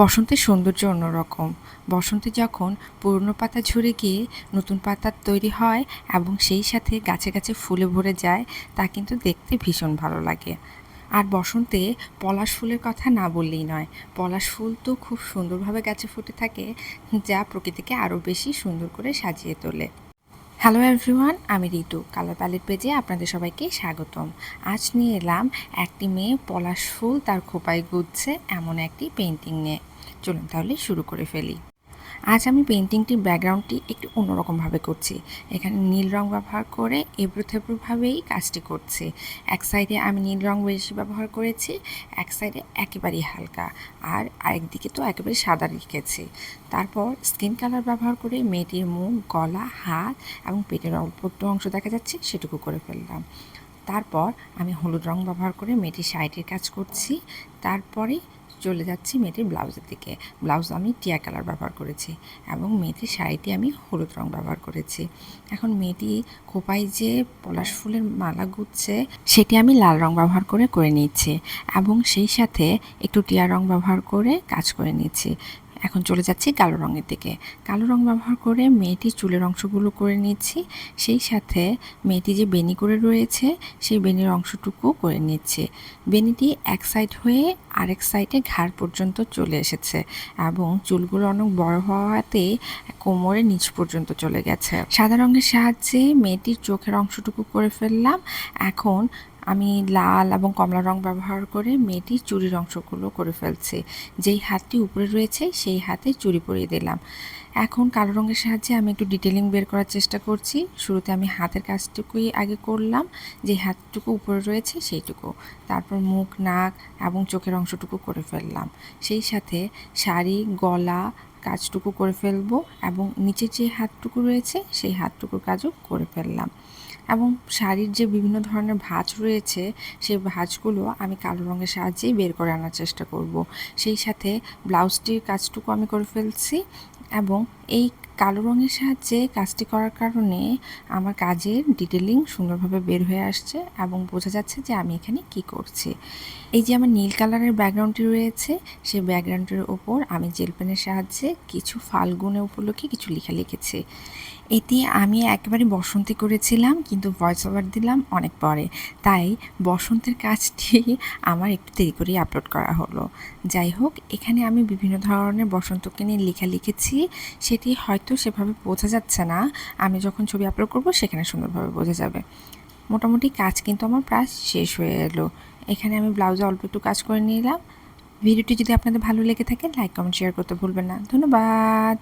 বসন্তের সৌন্দর্য অন্যরকম। বসন্তে যখন পুরনো পাতা ঝরে গিয়ে নতুন পাতা তৈরি হয় এবং সেই সাথে গাছে গাছে ফুলে ভরে যায়, তা কিন্তু দেখতে ভীষণ ভালো লাগে। আর বসন্তে পলাশ ফুলের কথা না বললেই নয়। পলাশ ফুল তো খুব সুন্দরভাবে গাছে ফুটে থাকে, যা প্রকৃতিকে আরও বেশি সুন্দর করে সাজিয়ে তোলে। হ্যালো এভরিওয়ান আমি ঋতু। কালার প্যালেট পেজে আপনাদের সবাইকে স্বাগতম। আজ নিয়ে এলাম একটি মেয়ে পলাশ ফুল তার খোপায় গুজছে এমন একটি পেন্টিং নিয়ে। চলুন তাহলে শুরু করে ফেলি। আজ আমি পেন্টিংটির ব্যাকগ্রাউন্ডটি একটু অন্যরকমভাবে করছি। এখানে নীল রং ব্যবহার করে এবড়ো থেবড়োভাবেই কাজটি করছি। এক সাইডে আমি নীল রং বেশি ব্যবহার করেছি, এক সাইডে একেবারেই হালকা। আর আরেকদিকে তো একেবারে সাদা রেখেছি। তারপর স্কিন কালার ব্যবহার করে মেয়েটির মুখ, গলা, হাত এবং পেটের অল্প একটু অংশ দেখা যাচ্ছে সেটুকু করে ফেললাম। তারপর আমি হলুদ রং ব্যবহার করে মেয়েটির শাড়িটির কাজ করছি। তারপরে চলে যাচ্ছি মেয়েটির ব্লাউজের দিকে। ব্লাউজ আমি টিয়া কালার ব্যবহার করেছি এবং মেয়েটির শাড়িটি আমি হলুদ রং ব্যবহার করেছি। এখন মেয়েটি খোপায় যে পলাশ ফুলের মালা গুচ্ছে সেটি আমি লাল রং ব্যবহার করে করে নিচ্ছি এবং সেই সাথে একটু টিয়া রং ব্যবহার করে কাজ করে নিচ্ছি এখন চলে যাচ্ছি কালো রঙের দিকে। কালো রং ব্যবহার করে মেয়েটির চুলের অংশগুলো করে নিচ্ছি, সেই সাথে মেয়েটি যে বেনি করে রয়েছে, সেই বেনির অংশটুকু করে নিচ্ছে। বেনিটি এক সাইড হয়ে আরেক সাইডে ঘাড় পর্যন্ত চলে এসেছে এবং চুলগুলো অনেক বড় হওয়াতে কোমরে নিচ পর্যন্ত চলে গেছে। সাদা রঙের সাহায্যে মেয়েটির চোখের অংশটুকু করে ফেললাম। এখন আমি লাল এবং কমলা রং ব্যবহার করে মেয়েটির চুরির অংশগুলো করে ফেলছি। যেই হাতটি উপরে রয়েছে, সেই হাতে চুরি পরিয়ে দিলাম। এখন কালো রঙের সাহায্যে আমি একটু ডিটেলিং বের করার চেষ্টা করছি। শুরুতে আমি হাতের কাজটুকুই আগে করলাম। যে হাতটুকু উপরে রয়েছে, সেইটুকু। তারপর মুখ, নাক এবং চোখের অংশটুকু করে ফেললাম। সেই সাথে শাড়ি, গলা কাজটুকু করে ফেলব এবং নিচের যে হাতটুকু রয়েছে সেই হাতটুকুর কাজও করে ফেললাম। এবং শাড়ির যে বিভিন্ন ধরনের ভাঁজ রয়েছে সেই ভাঁজগুলো আমি কালো রঙের সাহায্যেই বের করে আনার চেষ্টা করব। সেই সাথে ব্লাউজটির কাজটুকু আমি করে ফেলছি এবং এই কালো রঙের সাহায্যে কাজটি করার কারণে আমার কাজের ডিটেলিং সুন্দরভাবে বের হয়ে আসছে এবং বোঝা যাচ্ছে যে আমি এখানে কি করছি। এই যে আমার নীল কালারের ব্যাকগ্রাউন্ডটি রয়েছে, সেই ব্যাকগ্রাউন্ডের ওপর আমি জেল পেনের সাহায্যে কিছু ফাল্গুনে উপলক্ষে কিছু লেখা লিখেছি। এটি আমি একেবারে বসন্তে করেছিলাম, কিন্তু ভয়েস ওভার দিলাম অনেক পরে। তাই বসন্তের কাজটি আমার একটু দেরি করেই আপলোড করা হলো। যাই হোক, এখানে আমি বিভিন্ন ধরনের বসন্তকে নিয়ে লেখা লিখেছি। সেটি হয়তো সেভাবে বোঝা যাচ্ছে না। আমি যখন ছবি আপলোড করব, সেখানে সুন্দরভাবে বোঝা যাবে। মোটামুটি কাজ কিন্তু আমার প্রায় শেষ হয়ে এলো এখানে আমি ব্লাউজে অল্প একটু কাজ করে নিলাম। ভিডিওটি যদি আপনাদের ভালো লেগে থাকে লাইক কমেন্ট শেয়ার করতে ভুলবেন না। ধন্যবাদ!